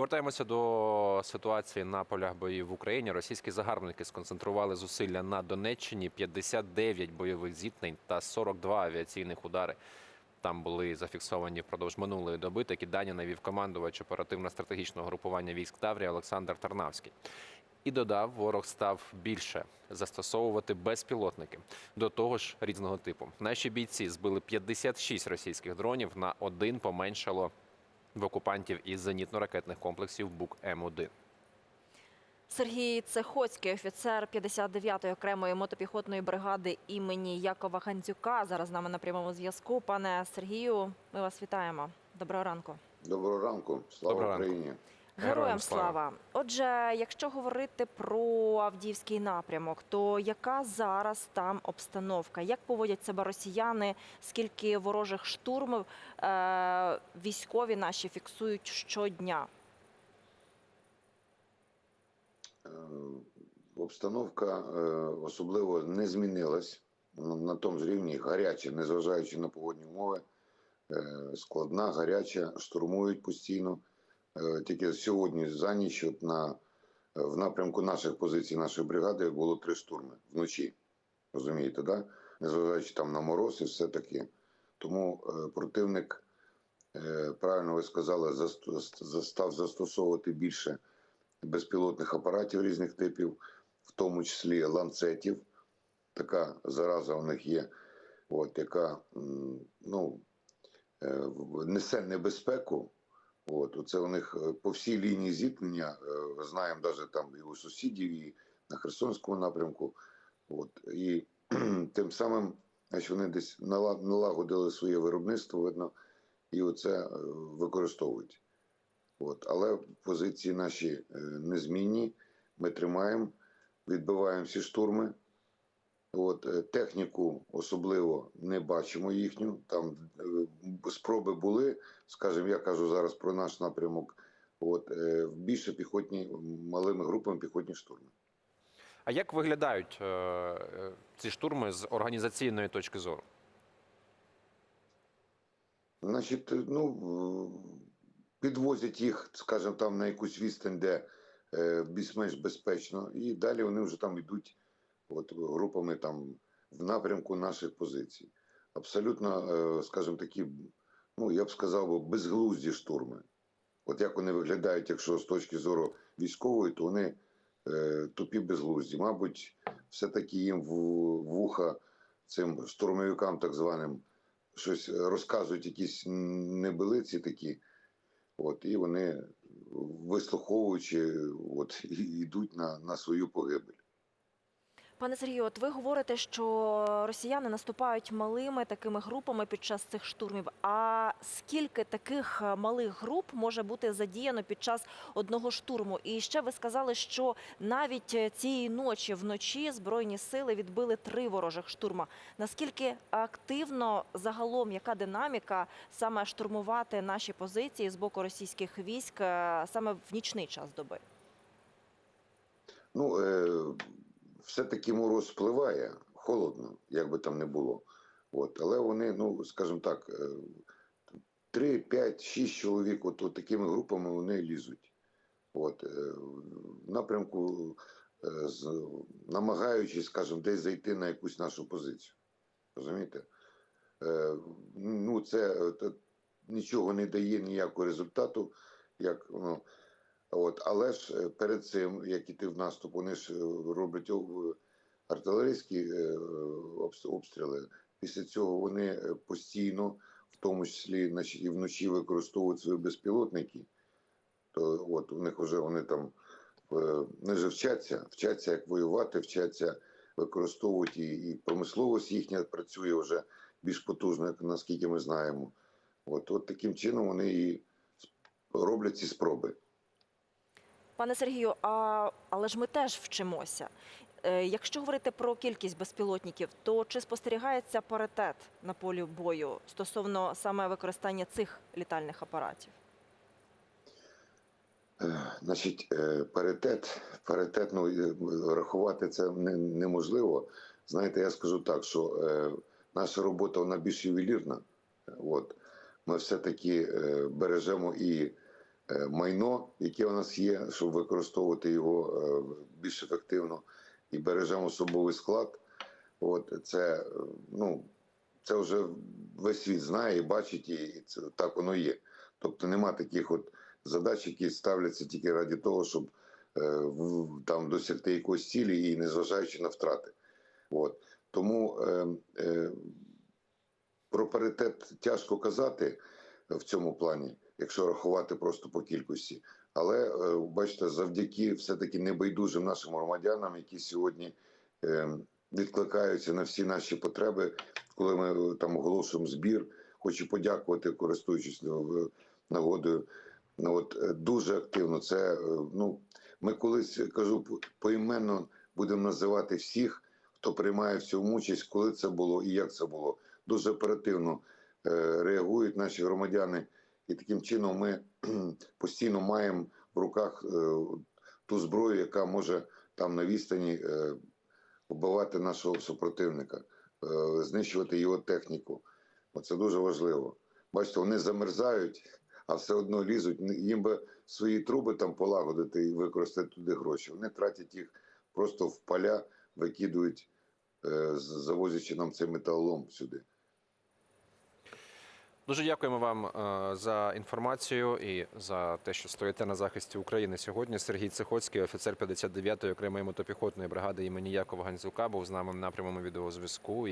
Повертаємося до ситуації на полях боїв в Україні. Російські загарбники сконцентрували зусилля на Донеччині 59 бойових зіткнень та 42 авіаційних удари. Там були зафіксовані впродовж минулої доби. Такі дані навів командувач оперативно-стратегічного групування військ Таврія Олександр Тарнавський. І додав, ворог став більше застосовувати безпілотники до того ж різного типу. Наші бійці збили 56 російських дронів на один поменшало в окупантів із зенітно-ракетних комплексів БУК М1. Сергій Цехоцький, офіцер 59-ї окремої мотопіхотної бригади імені Якова Гандзюка. Зараз з нами на прямому зв'язку. Пане Сергію, ми вас вітаємо. Доброго ранку. Доброго ранку, слава Доброго ранку. Україні. Героям слава. Отже, якщо говорити про Авдіївський напрямок, то яка зараз там обстановка? Як поводять себе росіяни? Скільки ворожих штурмів е- військові наші фіксують щодня? Е, Обстановка е, особливо не змінилась на на тому ж рівні гаряча, незважаючи на погодні умови. Е, Складна, гаряча, штурмують постійно. Е, Тільки сьогодні за ніч от на, в напрямку наших позицій, нашої бригади було три штурми вночі. Розумієте, да? незважаючи там на мороз і все таке. Тому е, противник, е, правильно ви сказали, застав застосовувати більше безпілотних апаратів різних типів, в тому числі ланцетів. Така зараза у них є, от, яка ну, е, несе небезпеку. От, оце у них е, по всій лінії зіткнення, е, знаємо навіть там і у сусідів, і на Херсонському напрямку. От, і тим самим значить, вони десь нала- налагодили своє виробництво, видно, і оце е, використовують. От. Але позиції наші незмінні. Ми тримаємо, відбиваємо всі штурми. От, е, техніку особливо не бачимо їхню. Там е, спроби були, скажімо, я кажу зараз про наш напрямок. От, е, більше піхотні, малими групами піхотні штурми. А як виглядають е, ці штурми з організаційної точки зору? Значить, ну, підвозять їх, скажімо, там на якусь відстань, де е, більш-менш безпечно, і далі вони вже там йдуть от, групами там в напрямку наших позицій. Абсолютно, е, скажімо, такі, ну, я б сказав, би, безглузді штурми. От як вони виглядають, якщо з точки зору військової, то вони е, тупі безглузді. Мабуть, все-таки їм в вуха цим штурмовикам, так званим, щось розказують, якісь небелиці такі, от, і вони, вислуховуючи, от, і- йдуть на, на свою погибель. Пане Сергію, от ви говорите, що росіяни наступають малими такими групами під час цих штурмів. А скільки таких е, малих груп може бути задіяно під час одного штурму? І ще ви сказали, що навіть е, цієї ночі вночі збройні сили відбили три ворожих штурма. Наскільки активно загалом яка динаміка саме штурмувати наші позиції з боку російських військ е, саме в нічний час доби? Ну, е, все-таки мороз впливає, холодно, як би там не було. От, але вони, ну, скажімо так, е, 3, 5, 6 чоловік, от, от такими групами вони лізуть. От, е, в напрямку, е, намагаючись, скажімо, десь зайти на якусь нашу позицію. Розумієте? Е, ну, це е, те- нічого не дає ніякого результату, як, ну, От, але ж е, перед цим, як іти в наступ, вони ж е, роблять артилерійські е, обстріли. Після цього вони постійно, в тому числі і вночі використовують свої безпілотники. То от у них вже вони там е, вони вже вчаться, вчаться як воювати, вчаться використовують і, і промисловість їхня працює вже більш потужно, наскільки ми знаємо. От, от таким чином вони і роблять ці спроби. Пане Сергію, а але ж ми теж вчимося. Е, Якщо говорити про кількість безпілотників, то чи спостерігається паритет на полі бою стосовно саме використання цих літальних апаратів? Е, Значить, е, паритет, паритет, ну рахувати це неможливо. Знаєте, я скажу так, що наша робота вона більш ювелірна. От ми все-таки е, бережемо і майно, яке у нас є, щоб використовувати його е, більш ефективно, і бережемо особовий склад. От це, е, ну, це вже весь світ знає і бачить, і це так воно є. Тобто нема таких от задач, які ставляться тільки раді того, щоб е, там досягти якоїсь цілі і незважаючи на втрати. От. Тому е, е, про паритет тяжко казати в цьому плані, якщо рахувати просто по кількості. Але е, бачите, завдяки все-таки небайдужим нашим громадянам, які сьогодні е, відкликаються на всі наші потреби, коли ми е, там оголошуємо збір. Хочу подякувати, користуючись е, нагодою. Ну, от дуже активно. Це ну ми колись кажу поіменно будемо називати всіх, хто приймає в цьому участь, коли це було і як це було. Дуже оперативно е, реагують наші громадяни, і таким чином ми постійно маємо в руках е, ту зброю, яка може там на відстані е, вбивати нашого супротивника, е, знищувати його техніку. Оце дуже важливо. Бачите, вони замерзають, а все одно лізуть. Їм би свої труби там полагодити і використати туди гроші. Вони тратять їх просто в поля, викидують, завозячи нам цей металолом сюди. Дуже дякуємо вам е, за інформацію і за те, що стоїте на захисті України сьогодні. Сергій Цихоцький, офіцер 59-ї окремої мотопіхотної бригади імені Якова Гандзюка, був з нами на прямому відеозв'язку.